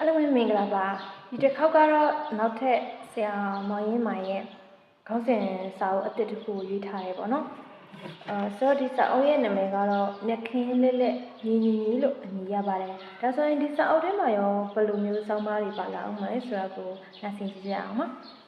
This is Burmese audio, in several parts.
အားလုံးပဲမင်္ဂလာပါဒီတစ်ခေါက်ကတော့နောက်ထပ်ဆရာမောင်ရင်မိုင်ရဲ့ခေါင်းစဉ်စာအုပ်အသစ်တစ်ခုကိုရွေးထားရဲပေါ့နော်အဲဆိုတော့ဒီစာအုပ်ရဲ့နာမည်ကတော့မြက်ခင်းလက်လက်ညီညီညီလို့အမည်ရပါတယ်ဒါဆိုရင်ဒီစာအုပ်ထဲမှာရောဘယ်လိုမျိုးစောင်းပါးတွေပါလာအောင်မလဲဆိုတာကိုနားဆင်ကြည့်ကြအောင်ပါ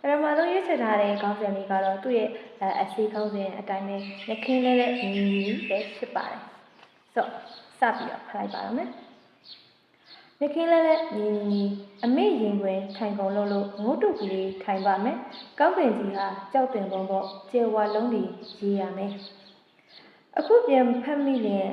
ပထမဆုံးရွေးချယ်ထားတဲ့ခေါင်းစဉ်လေးကတော့သူ့ရဲ့အဲအစီခေါင်းစဉ်အတိုင်းပဲမြက်ခင်းလက်လက်ညီညီညီပဲဖြစ်ပါတယ်ဆိုတော့စပြီးတော့ဖတ်လိုက်ပါတော့မယ် မြခင်းလဲလဲညီညီညီအမေရင်ခွင်ထိုင်ကုန်လို့လို့ငုတ်တုတ်ကလေးထိုင်ပါမယ်။ကောင်းပင်ကြီးဟာကြောက်တင်ပုံပေါ့ကျေဝါလုံးတွေရေးရမယ်။ အခုပြန်ဖတ်မိရင်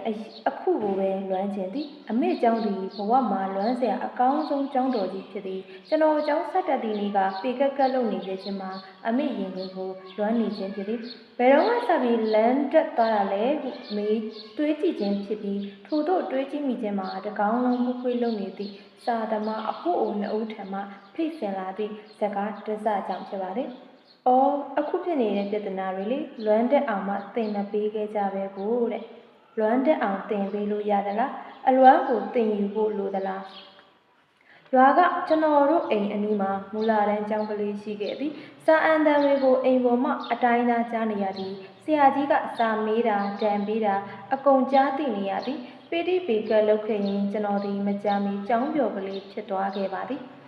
အခုကိုပဲလွမ်းကျင်သည်အမေကျောင်းသည်ဘဝမှာလွမ်းစရာအကောင်းဆုံးကျောင်းတော်ကြီးဖြစ်သည်ကျွန်တော်ကျောင်းဆက်တက်သည့်နေ့ကပေကက်ကက်လုပ်နေခြင်းမှာအမေရင်ကိုကိုလွမ်းနေခြင်းဖြစ်သည်ဘယ်တော့မှစပြီးလမ်းတက်သွားတာလဲဟုမေးတွေးကြည့်ခြင်းဖြစ်ပြီးထို့သောတွေးကြည့်မိခြင်းမှာတကောင်းလုံးမှုခွေးလုပ်နေသည့်စာသမားအဖို့အိုနှစ်ဦးထံမှဖိတ်ဆင်လာသည့်ဇကားတစကြောင့်ဖြစ်ပါသည် အော်အခုဖြစ်နေတဲ့ပြဿနာတွေလေလွမ်းတက်အောင်မှသင်မပေးခဲ့ကြပဲကိုတဲ့။လွမ်းတက်အောင်သင်ပေးလို့ရသလား။အလွမ်းကိုသင်ယူဖို့လိုသလား။ရွာကကျွန်တော်တို့အိမ်အနီးမှာမူလာတန်းကျောင်းကလေးရှိခဲ့သည်။စာအန်တန်တွေကိုအိမ်ပေါ်မှအတိုင်းသားကြားနေရသည်။ဆရာကြီးကစာမေးတာတံပေးတာအကုန်ကြားသိနေရသည်။ပီတိပီကလောက်ခဲ့ရင်ကျွန်တော်ဒီမကြမီចောင်းပြော်ကလေးဖြစ်သွားခဲ့ပါသည်။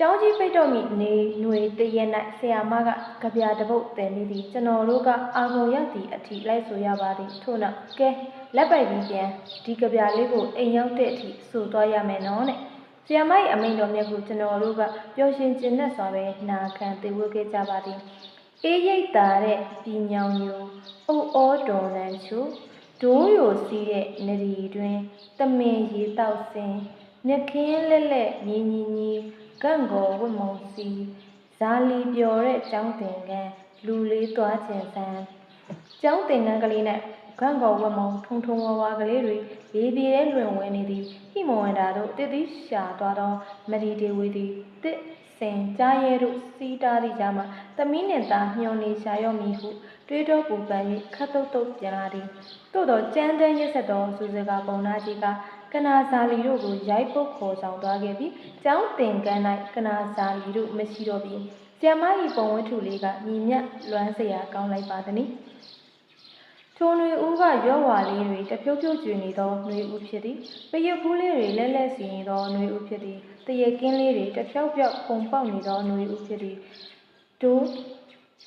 ចောင်းကြီးပိတ်တော့မိနေຫນွေတရက်၌ဆရာမကကြပြတပုတ်တင်ပြီးသည်ကျွန်တော်တို့ကအာဂုံရသည့်အထိလိုက်ဆိုရပါသည်ထို့နောက်ကဲလက်ပိုက်ပြီးပြန်ဒီကြပြလေးကိုအိမ်ရောက်တဲ့အထိဆိုသွားရမယ်နော်တဲ့။ဆရာမ၏အမိန့်တော်မြတ်ကိုကျွန်တော်တို့ကပျော်ရွှင်ကျင်내စွာပဲနာခံသိဝဲခဲ့ကြပါသည်။အေးရိတ်တာတဲ့ပြည်ညောင်ညိုအုပ်ဩတော်လန်ချူ ဒိုးရိုစီးတဲ့နရီတွင်တမင်ရေတောက်စင်မြက်ခင်းလက်လက်ညီညီညီ ကန့်ကောဝတ်မုံစီဇာလီပျော်တဲ့ចောင်းတင်ကန်းလူလေးသွားကျင်ဆန်းចောင်းတင်ကန်းကလေးနဲ့ကန့်ကောဝတ်မုံထုံထုံဝါဝါကလေးတွေရေပြေတဲ့လွင်ဝင်နေသည်ဟိမဝန္တာတို့တည်သည်ရှာသွားသောမရီတေဝေသည်တစ်စင်ကြားရဲတို့စီးတားသည့်ကြားမှာသမီးနှင့်သားညှော်နေရှာရော့မီဟုတွေးတော့ပူပန်၍ခတ်တုတ်တုတ်ပြန်လာသည်သို့တော့ကြမ်းတမ်းရက်ဆက်သောစူစကာပုံနာကြီးက ကနာဇာလီတို့ကိုရိုက်ပုတ်ခေါ်ဆောင်သွားခဲ့ပြီးကျောင်းသင်ခန်း၌ကနာဇာလီတို့မရှိတော့ပြီးဆရာမကြီးပုံဝတ္ထုလေးကညီမြလွမ်းစရာကောင်းလိုက်ပါသည်ထုံတွေဦးကရော့ဝါလေးတွေတဖြုတ်ဖြုတ်ကျွေနေသောနှွေဦးဖြစ်သည်ပယုတ်ဖူးလေးတွေလဲလဲစီနေသောနှွေဦးဖြစ်သည်တရက်ကင်းလေးတွေတဖြောက်ဖြောက်ပုံပေါက်နေသောနှွေဦးဖြစ်သည်ဒိုး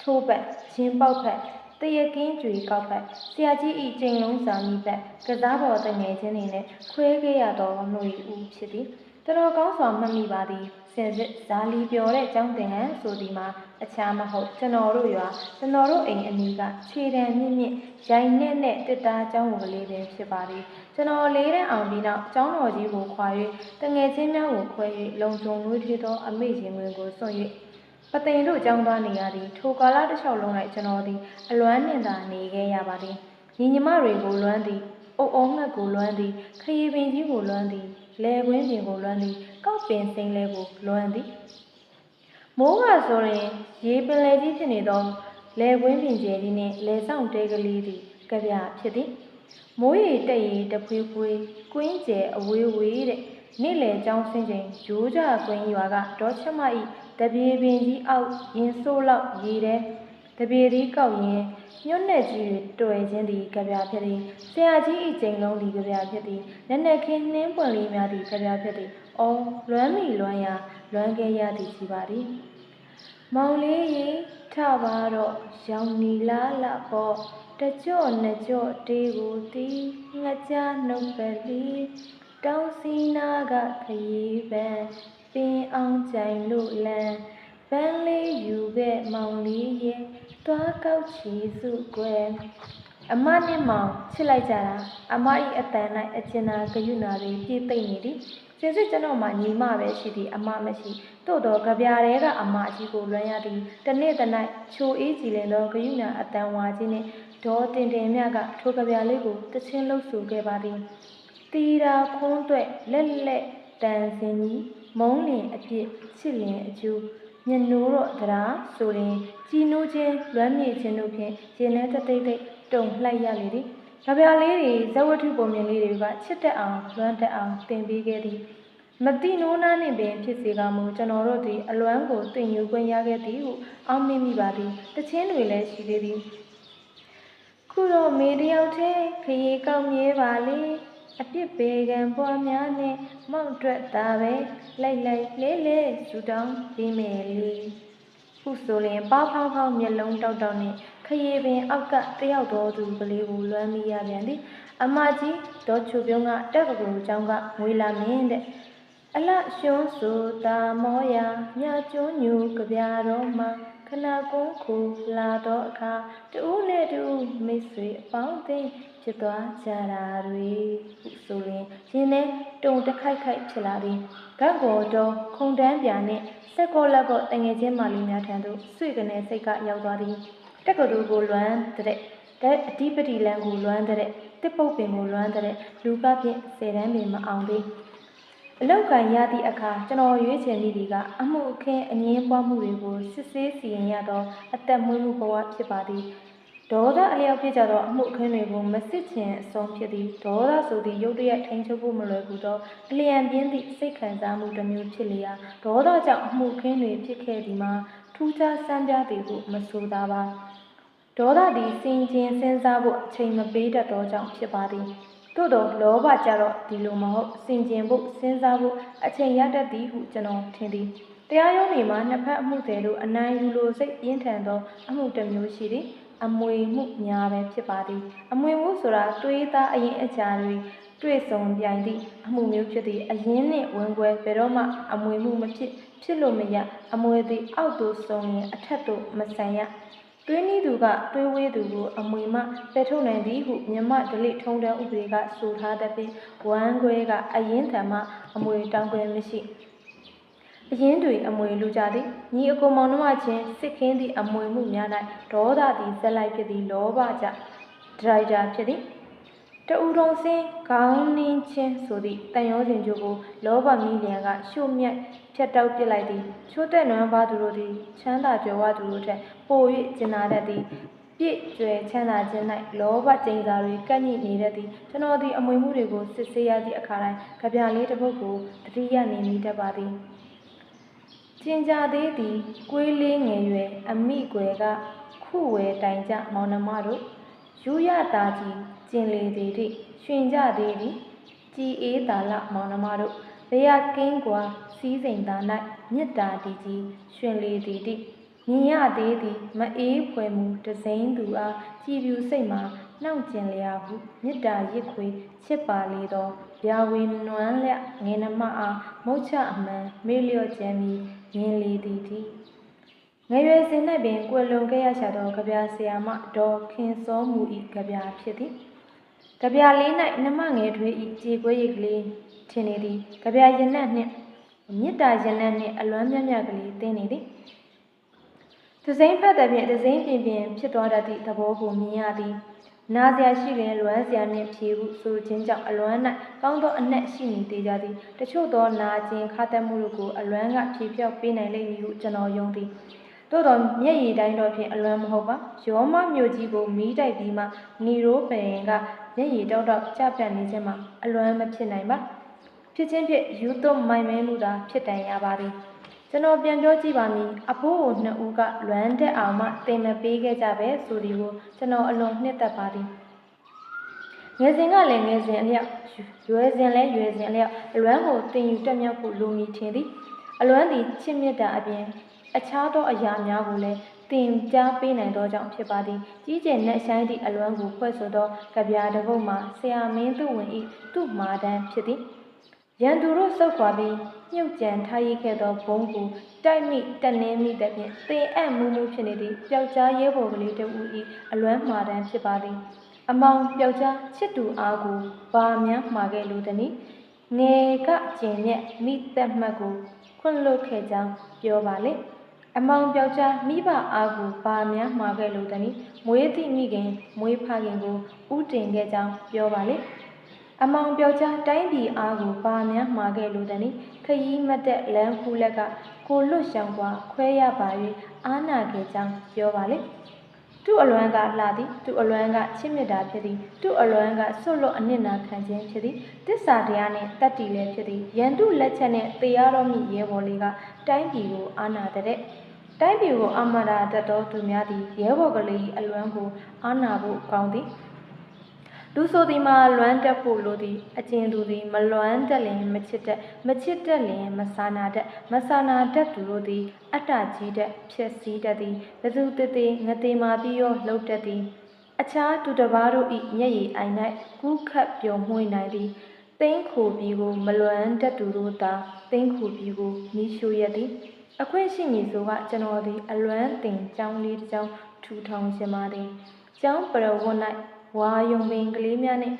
ထိုးပတ်ရင်ပေါက်ဖက် တရကင်းကြွေကောက်ဖက်ဆရာကြီးဤကျိန်လုံးစာမိဘက်ကစားပေါ်တငယ်ချင်းတွေနဲ့ခွဲခဲ့ရသောနှွေဦးဖြစ်သည်တော်တော်ကောင်းစွာမှတ်မိပါသည်စင်စစ်ဇာလီပြောတဲ့ကျောင်းတင်ဟန်ဆိုဒီမှာအခြားမဟုတ်ကျွန်တော်တို့ရွာကျွန်တော်တို့အိမ်အနီးကခြေတံမြင့်မြင့်ရိုင်နဲ့နဲ့တစ်သားကျောင်းကလေးပင်ဖြစ်ပါသည်ကျွန်တော်လေးတန်းအောင်ပြီးနောက်ကျောင်းတော်ကြီးကိုခွာ၍တငယ်ချင်းများကိုခွဲ၍လုံခြုံနှွေးထွေးသောအမေရင်ဝင်ကိုစွန့်၍ ပသိမ်တို့ကြောင်းသွားနေရသည်ထိုကာလတစ်လျှောက်လုံး၌ကျွန်တော်သည်အလွမ်းနှင့်သာနေခဲ့ရပါသည်ညီညီမတွေကိုလွမ်းသည်အုပ်အုံးငှက်ကိုလွမ်းသည်ခရီးပင်ကြီးကိုလွမ်းသည်လယ်ကွင်းပင်ကိုလွမ်းသည်ကောက်ပင်စိမ်းလဲကိုလွမ်းသည်မိုးကဆိုရင်ရေပင်လယ်ကြီးဖြစ်နေသောလယ်ကွင်းပင်ကျဲကြီးနှင့်လယ်ဆောင်တဲကလေးသည်ကြပြဖြစ်သည်မိုးရေတက်ရေတဖွေးဖွေးကွင်းကျဲအဝေးဝေးတဲ့နေ့လယ်ကျောင်းဆင်းချိန်ရိုးကြကွင်းရွာကဒေါ်ချက်မ၏ တပြေပင်ကြီးအောက်ရင်ဆိုးလောက်ရေထဲတပြေသည်ကောက်ရင်ညွတ်နဲ့ကြီးတွေတွေ့ခြင်းသည်ကြပြဖြစ်သည်ဆရာကြီး၏ကျိန်လုံးသည်ကြပြဖြစ်သည်နက်နက်ခင်းနှင်းပွင့်လေးများသည်ကြပြဖြစ်သည်အော်လွမ်းမိလွမ်းရလွမ်းခဲ့ရသည်ရှိပါသည်မောင်လေးရေထပါတော့ရောင်နီလာလာပေါ့တကြော့နှစ်ကြော့တေးကိုတီးငကြနှုတ်ပဲလီတောင်းစီနာကခရီးပန်း ပင်အောင်ကြိုင်လို့လန်းပန်းလေးယူခဲ့မောင်လေးရေသွားကောက်ချီစုကွယ်အမနဲ့မောင်ချစ်လိုက်ကြတာအမ၏အတန်၌အကျဉ်းနာဂယုဏတွေပြည့်သိမ့်နေသည်စင်စစ်ကျွန်တော်မှညီမပဲရှိသည်အမမရှိသို့တော့ကြပြားတဲကအမအကြီးကိုလွှမ်းရသည်တနေ့တနေ့ချိုအေးကြည်လင်သောဂယုဏအတန်ဝါကြီးနှင့်ဒေါ်တင်တင်မြကထိုကြပြားလေးကိုတချင်းလှုပ်ဆူခဲ့ပါသည်တီရာခွန်းတွဲ့လက်လက်တန်စင်ကြီး မုံလင်အဖြစ်ချစ်လင်အကျိုးမျက်နှိုးတော့တရားဆိုရင်ကြည်နိုးခြင်းလွမ်းမြေခြင်းတို့ဖြင့်ရင်ထဲတသိမ့်သိမ့်တုံလှိုက်ရလေသည်ကြပြားလေးတွေဇဝတ္ထုပုံမြင်လေးတွေကချစ်တတ်အောင်လွမ်းတတ်အောင်သင်ပေးခဲ့သည်မမတိနိုးနာနှင့်ပင်ဖြစ်စေကမူကျွန်တော်တို့သည်အလွမ်းကိုတင်ယူခွင့်ရခဲ့သည်ဟုအောက်မေ့မိပါသည်တချင်းတွေလည်းရှိသေးသည်ခုတော့မေတယောက်တည်းခရီးကောက်မြဲပါလေ အပြစ်ဘေကံပွားများနှင့်မောက်တွက်သာပဲလိုက်လိုက်လဲလဲဇူတောင်းပေးမယ်လေခုဆိုရင်ပေါဖောက်ဖောက်မျက်လုံးတောက်တောက်နဲ့ခရီးပင်အောက်ကတယောက်တော်သူကလေးကိုလွမ်းမိရပြန်သည်အမကြီးဒေါ်ချူပြုံးကတက်ကူကြောင်းကငွေလာမင်းတဲ့အလရှုံးဆိုတာမောယာမြကျွညူကြပြတော်မှာခနာကုန်းခူလာတော့အခါတူးနဲ့တူးမိတ်ဆွေအပေါင်းအသင်း ဖြစ်သွားကြတာတွေဟုဆိုရင်ရှင်နဲ့တုံတခိုက်ခိုက်ဖြစ်လာသည်ဂတ်ကိုတော့ခုံတန်းပြာနဲ့စက်ကောလက်ကောတငယ်ချင်းမာလီများထံသို့ဆွေကနေစိတ်ကရောက်သွားသည်တက်ကတူကိုလွမ်းတဲ့တဲ့အဓိပတိလန်ကိုလွမ်းတဲ့တစ်ပုတ်ပင်ကိုလွမ်းတဲ့လူကဖြင့်ဆယ်တန်းပင်မအောင်သေးအလောက်ကန်ရသည့်အခါကျွန်တော်ရွေးချယ်မိသည်ကအမှုအခင်းအငင်းပွားမှုတွေကိုစစ်ဆေးစီရင်ရသောအသက်မွေးမှုဘဝဖြစ်ပါသည် ဒေါသအလျောက်ဖြစ်ကြသောအမှုအခင်းတွေကိုမစစ်ချင်အဆုံးဖြစ်သည်ဒေါသဆိုသည့်ရုပ်တရက်ထိန်ချုပ်ဖို့မလွယ်ကူသောအလျံပြင်းသည့်စိတ်ခံစားမှုတစ်မျိုးဖြစ်လျာဒေါသကြောင့်အမှုအခင်းတွေဖြစ်ခဲ့သည်မှာထူးခြားစမ်းပြသည်ဟုမဆိုသာပါဒေါသသည်စင်ကျင်စဉ်းစားဖို့အချိန်မပေးတတ်သောကြောင့်ဖြစ်ပါသည်သို့တော့လောဘကြတော့ဒီလိုမဟုတ်စင်ကျင်ဖို့စဉ်းစားဖို့အချိန်ရတတ်သည်ဟုကျွန်တော်ထင်သည်တရားရုံးတွေမှာနှစ်ဖက်အမှုတွေတို့အနိုင်ယူလိုစိတ်ပြင်းထန်သောအမှုတစ်မျိုးရှိသည် အမွေမှုများပဲဖြစ်ပါသည်အမွေမှုဆိုတာတွေးသားအရင်အကြာတွေတွေ့ဆုံပြိုင်သည့်အမှုမျိုးဖြစ်သည့်အရင်နှင့်ဝင်ပွဲဘယ်တော့မှအမွေမှုမဖြစ်ဖြစ်လို့မရအမွေသည်အောက်သို့ဆုံရင်အထက်သို့မဆန်ရတွင်းနီးသူကတွင်းဝေးသူကိုအမွေမှပယ်ထုတ်နိုင်သည်ဟုမြမဒလိထုံးတဲ့ဥပဒေကဆိုထားတဲ့ဖြင့်ဝမ်းခွဲကအရင်ထံမှအမွေတောင်းခွဲမရှိ အရင်တွေအမွေလူကြသည်ညီအကိုမောင်နှမချင်းစစ်ခင်းသည့်အမွေမှုများ၌ဒေါသသည်ဇက်လိုက်ဖြစ်သည်လောဘကြဒရိုက်တာဖြစ်သည်တူတုံစင်းခေါင်းနှင်းချင်းဆိုသည့်တန်ရောစဉ်ကျိုးကိုလောဘမီးလျံကရှို့မြတ်ဖြတ်တောက်ပစ်လိုက်သည်ချိုးတဲ့နွမ်းပါသူတို့သည်ချမ်းသာကြွယ်ဝသူတို့ထက်ပို၍ကျင်နာတတ်သည်ပြည့်ကျွယ်ချမ်းသာခြင်း၌လောဘကျိန်စာတွေကန့်ညိနေတတ်သည်ကျွန်တော်သည်အမွေမှုတွေကိုစစ်ဆေးရသည့်အခါတိုင်းကြပြလေးတစ်ပုဒ်ကိုတတိယနေမိတတ်ပါသည် ကျင်ကြသေးသည်ကွေးလေးငယ်ရွယ်အမိကွယ်ကခုဝဲတိုင်ကြမောင်နှမတို့ယူရတာကြီးကျင်လေသည်တိရွှင်ကြသေးသည်ကြည်အေးသာလမောင်နှမတို့ဘေးရကင်းကွာစည်းစိမ်သာ၌မေတ္တာတည်ကြီးရွှင်လေသည်တိမြင်ရသေးသည်မအေးဖွယ်မူတစိမ့်သူအားကြည်ပြူစိတ်မှာနှောင့်ကျင်လျာဟုမေတ္တာရစ်ခွေချစ်ပါလေသောဗျာဝေနွမ်းလျငယ်နမအားမုတ်ချအမှန်မေ့လျော့ခြင်းမီ မြင်လေသည်တိငယ်ရွယ်စဉ်၌ပင်ကွယ်လွန်ခဲ့ရရှာသောကြပြဆရာမဒေါ်ခင်စောမူ၏ကြပြဖြစ်သည်ကြပြလေး၌နှမငယ်ထွေး၏ကြေကွဲရိတ်ကလေးထင်နေသည်ကြပြရင်နှင့်နှင့်မေတ္တာရင်နှင့်နှင့်အလွမ်းမြတ်မြတ်ကလေးသင်နေသည်သစိမ့်ဖတ်တဲ့ဖြင့်သစိမ့်ပြင်ပြင်ဖြစ်သွားတတ်သည့်သဘောကိုမြင်ရသည် နာစရာရှိလျင်လွမ်းစရာနှင့်ဖြေဟုဆိုခြင်းကြောင့်အလွမ်း၌ကောင်းသောအနက်ရှိနေသေးကြသည်တချို့သောနာကျင်ခါတက်မှုတို့ကိုအလွမ်းကဖြေဖြောက်ပေးနိုင်လိမ့်မည်ဟုကျွန်တော်ယုံသည်သို့တော်မျက်ရည်တိုင်းတော့ဖြင့်အလွမ်းမဟုတ်ပါရောမမြို့ကြီးကိုမီးတိုက်ပြီးမှနီရိုးပင်ကမျက်ရည်တောက်တောက်ကြပြတ်နေခြင်းမှာအလွမ်းမဖြစ်နိုင်ပါဖြစ်ချင်းဖြင့်ယူသွမိုင်မဲမှုသာဖြစ်တန်ရပါသည် ကျွန်တော်ပြန်ပြောကြည့်ပါမည်အဖိုးကိုနှစ်ဦးကလွမ်းတဲ့အောင်မှတင်မပေးခဲ့ကြပဲဆိုဒီကိုကျွန်တော်အလွန်နှစ်သက်ပါသည်ငယ်စဉ်ကလည်းငယ်စဉ်အလျောက်ရွယ်စဉ်လည်းရွယ်စဉ်အလျောက်အလွမ်းကိုတင်ယူတက်မြောက်ဖို့လိုမည်ထင်သည်အလွမ်းသည်ချစ်မြတ်တာအပြင်အခြားသောအရာများကိုလည်းတင်ကြားပေးနိုင်သောကြောင့်ဖြစ်ပါသည်ကြီးကျယ်နက်ဆိုင်သည့်အလွမ်းကိုဖွဲ့ဆိုသောကြပြာတစ်ပုဒ်မှာဆရာမင်းသူဝင်၏သူ့မာတန်းဖြစ်သည် ရန်သူတို့ဆုတ်ခွာပြီးမြုပ်ကြံထားရိခဲ့သောဘုံကိုတိုက်မိတက်နှင်းမိတဲ့ဖြင့်သေအံ့မှုမှုဖြစ်နေသည့်ပျောက်ကြားရဲဘော်ကလေးတဦး၏အလွမ်းမာတန်းဖြစ်ပါသည်အမောင်ပျောက်ကြားချစ်သူအားကိုဘာများမှာခဲ့လို့တနည်းငယ်ကကျင်မြက်မိသက်မှတ်ကိုခွန့်လွတ်ခဲ့ကြောင်းပြောပါလေအမောင်ပြောက်ကြားမိဘအားကိုဘာများမှာခဲ့လို့တနည်းမွေးသည့်မိခင်မွေးဖခင်ကိုဥတင်ခဲ့ကြောင်းပြောပါလေ အမောင်ပြောက်ကြားတိုင်းပြည်အားကိုဘာများမှာခဲ့လို့တနည်းခရီးမတက်လမ်းဖူးလက်ကကိုလွတ်ရှောင်ကွာခွဲရပါ၍အာနာခဲ့ကြောင်းပြောပါလေသူ့အလွမ်းကလှသည်သူ့အလွမ်းကချစ်မြတ်တာဖြစ်သည်သူ့အလွမ်းကဆွတ်လွတ်အနစ်နာခံခြင်းဖြစ်သည်တစ္ဆာတရားနှင့်တတ္တိလည်းဖြစ်သည်ယန္တုလက်ချက်နှင့်တေရတော်မူရဲဘော်လေးကတိုင်းပြည်ကိုအာနာတဲ့တိုင်းပြည်ကိုအာမရာတတ်သောသူများသည်ရဲဘော်ကလေးအလွမ်းကိုအာနာဖို့ကောင်းသည် လူဆိုသည်မှာလွမ်းတက်ဖို့လိုသည်အကျဉ်သူသည်မလွမ်းတက်လင်မချစ်တက်မချစ်တက်လင်မဆာနာတက်မဆာနာတက်သူတို့သည် အတ္တကြီးတက်ဖြစ်စည်းတတ်သည်ဘသူတည်ငတေမာပြီးရောလှုပ်တတ်သည်အခြားသူတစ်ပါးတို့၏မျက်ရည်အိုင်၌ကူးခတ်ပျော်မွှေ့နိုင်သည်သိန်းခိုပြီးကိုမလွမ်းတက်သူတို့သာသိန်းခိုပြီးကိုမိရှို့ရသည်အခွင့်ရှိမည်ဆိုကကျွန်တော်သည် အလွမ်းတင်ကြောင်းလေးတစ်ကြောင်းထူထောင်ရှင်ပါသည်ကျောင်းပရဝတ်၌ ဝါယုံပင်ကလေးများနှင့်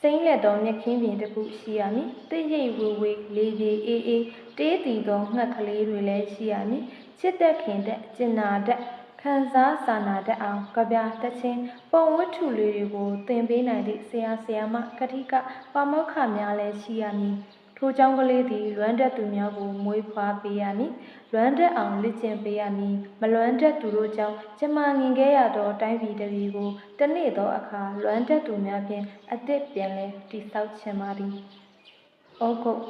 စိမ့်လက်သောမြက်ခင်းပင်တစ်ခုရှိရမည်တိတ်ရိပ်ဝေဝေလေးပြေအေးအေးတေးတည်သောငှက်ကလေးတွေလည်းရှိရမည်ချစ်သက်ခင်တဲ့ကျင်နာတဲ့ခံစားစာနာတတ်အောင်ကြပြတချင်းပုံဝတ္ထုလေးတွေကိုသင်ပေးနိုင်သည့်ဆရာဆရာမကတိကပါမောက္ခများလည်းရှိရမည် ထိုကြောင့်ကလေးသည်လွမ်းတက်သူများကိုမွေးဖွားပေးရမည်လွမ်းတက်အောင်လေ့ကျင့်ပေးရမည်မလွမ်းတက်သူတို့ကြောင့်ကျမငင်ခဲ့ရသောတိုင်းပြည်တစ်ပြည်ကိုတနေ့သောအခါလွမ်းတက်သူများဖြင့်အသစ်ပြန်လဲတိဆောက်ချင်ပါသည်ဩဂုတ်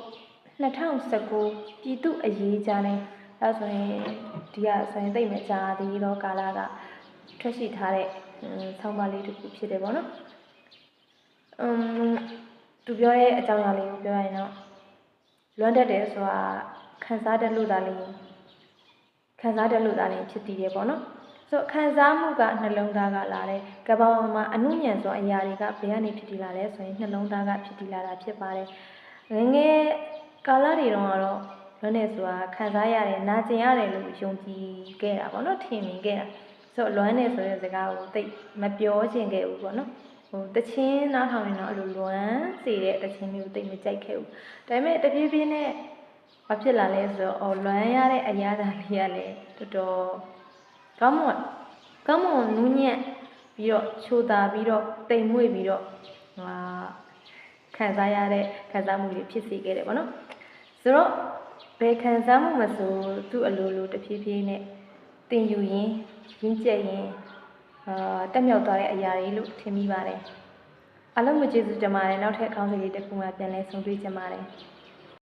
2019ပြည်သူအရေးကြတဲ့အဲဆိုရင်ဒီကဆိုရင်သိမ့်မကြသေးတော့ကာလကထွက်ရှိထားတဲ့ဆောင်းပါးလေးတစ်ခုဖြစ်တယ်ပေါ့နော်။အမ်သူပြောတဲ့အကြောင်းအရာလေးကိုပြောရရင်တော့ လွမ်းတက်တယ်ဆိုတာခံစားတတ်လို့သာလေးခံစားတတ်လို့သာလေးဖြစ်တည်တယ်ပေါ့နော်။ဆိုခံစားမှုကနှလုံးသားကလာတယ်။ကမ္ဘာပေါ်မှာအနုညံစွာအရာတွေကဘယ်ကနေဖြစ်တည်လာလဲဆိုရင်နှလုံးသားကဖြစ်တည်လာတာဖြစ်ပါတယ်။ငယ်ငယ်ကာလတွေတုန်းကတော့လွမ်းတယ်ဆိုတာခံစားရတယ်နာကျင်ရတယ်လို့ယုံကြည်ခဲ့တာပေါ့နော်ထင်မြင်ခဲ့တာဆိုတော့လွမ်းတယ်ဆိုတဲ့စကားကိုသိမပြောချင်ခဲ့ဘူးပေါ့နော် ဟိုတချင်းနားထောင်ရင်တော့အဲ့လိုလွမ်းစေတဲ့တချင်းမျိုးသိမကြိုက်ခဲ့ဘူးဒါပေမဲ့တပြေးပြေးနဲ့ဘာဖြစ်လာလဲဆိုတော့အော်လွမ်းရတဲ့အရာဓာတ်လေးကလည်းတော်တော်ကောင်းမွန်ကောင်းမွန်နူးညံ့ပြီးတော့ချိုတာပြီးတော့တိမ်မွေ့ပြီးတော့ဟာခံစားရတဲ့ခံစားမှုတွေဖြစ်စေခဲ့တယ်ပေါ့နော်ဆိုတော့ဘယ်ခံစားမှုမဆိုသူ့အလိုလိုတဖြည်းဖြည်းနဲ့တင်ယူရင်ရင်းကျက်ရင် အာတက်မြောက်သွားတဲ့အရာတွေလို့ထင်မိပါတယ်အလုံးမကျေးဇူးတင်ပါတယ်နောက်ထပ်အကောင်းဆုံးလေးတစ်ခုမှပြန်လဲဆုံတွေ့ကြပါတယ်